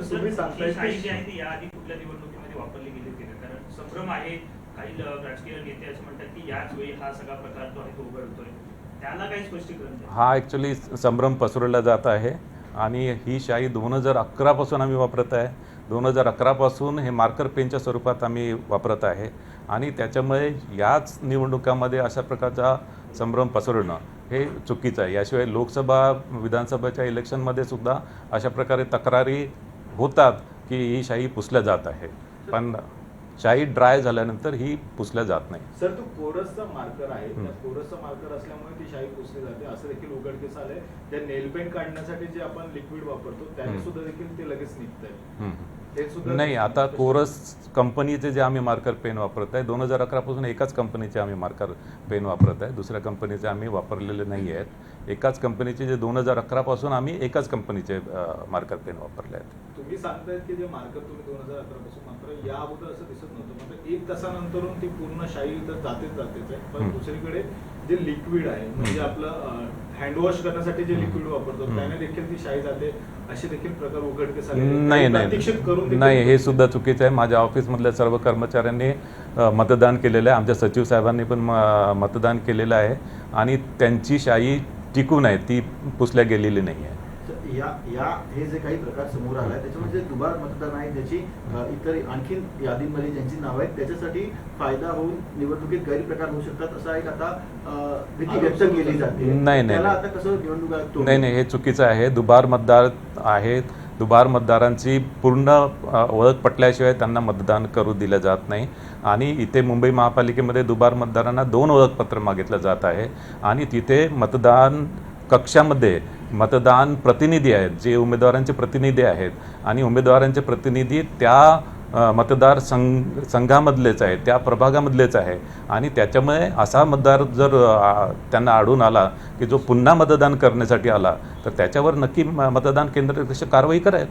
तर तुम्ही ही सांगताय शाही की- जी आहे ती याआधी कुठल्या निवडणुकीमध्ये वापरली गेली होती का? कारण संभ्रम आहे काही राजकीय नेते असं म्हणतात की याच वेळी हा सगळा प्रकार जो आहे तो उघड होतोय त्याला काही स्पष्टीकरण द्या. हा ॲक्च्युली संभ्रम पसरवला जात आहे आणि ही शाई दोन हजार अकरापासून आम्ही वापरत आहे दोन हजार अकरापासून हे मार्कर पेनच्या स्वरूपात आम्ही वापरत आहे आणि त्याच्यामुळे याच निवडणुकामध्ये अशा प्रकारचा संभ्रम पसरवणं हे चुकीचं आहे याशिवाय लोकसभा विधानसभेच्या इलेक्शनमध्ये सुद्धा अशा प्रकारे तक्रारी होतात की ही शाई पुसल्या जात आहे पण शाई ड्राय झाल्यानंतर ही पुसल्या जात नाही सर तो कोरसचा मार्कर आहे. त्या कोरसचा मार्कर असल्यामुळे ती शाई पुसली जाते असं देखील उघडकीस आलंय त्या नेल पेंट काढण्यासाठी जे आपण लिक्विड वापरतो त्याने. सुद्धा देखील ते लगेच निघतंय हम्म. ते सुद्धा नाही आता कोरस कंपनीचे जे आम्ही मार्कर पेन वापरत आहे दोन हजार अकरापासून एकाच कंपनीचे आम्ही मार्कर पेन वापरत आहे. दुसऱ्या कंपनीचे आम्ही वापरलेले नाही आहेत. एकाच कंपनीचे जे दोन हजार अकरापासून आम्ही एकाच कंपनीचे मार्कर पेन वापरले आहेत. तुम्ही सांगतायत की जे मार्कर तुम्ही दोन हजार अकरा पासून मात्र या अगोदर असं दिसत नव्हतं. मात्र एक तासानंतरून ती पूर्ण शाई तर जातेच जातेच आहे. पण. दुसरीकडे जे लिक्विड आहे म्हणजे. आपलं हँडवॉश करण्यासाठी जे. लिक्विड वापरतो. त्याने देखील ती शाई जाते असे देखील प्रकार उघडकीस आले नाही करून नाही नाही. हे सुद्धा चुकीचं आहे. माझ्या ऑफिसमधल्या सर्व कर्मचाऱ्यांनी मतदान केलेलं आहे. आमच्या सचिव साहेबांनी पण मतदान केलेलं आहे. आणि त्यांची शाई टिकून आहे. ती पुसल्या गेलेली नाही आहे. या या हे जे काही प्रकार समोर त्याच्यामध्ये जे दुबार मतदान आहे ज्याची अ, इतर आणखीन यादीमध्ये ज्यांची नावं आहेत त्याच्यासाठी फायदा होऊन निवडणुकीत गैरप्रकार होऊ शकतात असा एक आता भीती व्यक्त केली जाते. नाही, नाही, त्याला. आता कसं निवडणूक नाही नाही हे चुकीचं आहे. दुबार मतदार आहेत. दुबार मतदारांची पूर्ण ओळख पटल्याशिवाय त्यांना मतदान करू दिलं जात नाही. आणि इथे मुंबई महापालिकेमध्ये दुबार मतदारांना दोन ओळखपत्र मागितलं जात आहे. आणि तिथे मतदान कक्षामध्ये मतदान प्रतिनिधी आहेत जे उमेदवारांचे प्रतिनिधी आहेत आणि उमेदवारांचे प्रतिनिधी त्या मतदार संघ संघामधलेच आहे त्या प्रभागामधलेच आहे. आणि त्याच्यामुळे असा मतदार जर त्यांना आढळून आला की जो पुन्हा मतदान करण्यासाठी आला तर त्याच्यावर नक्की मतदान केंद्र कशी कारवाई करेल?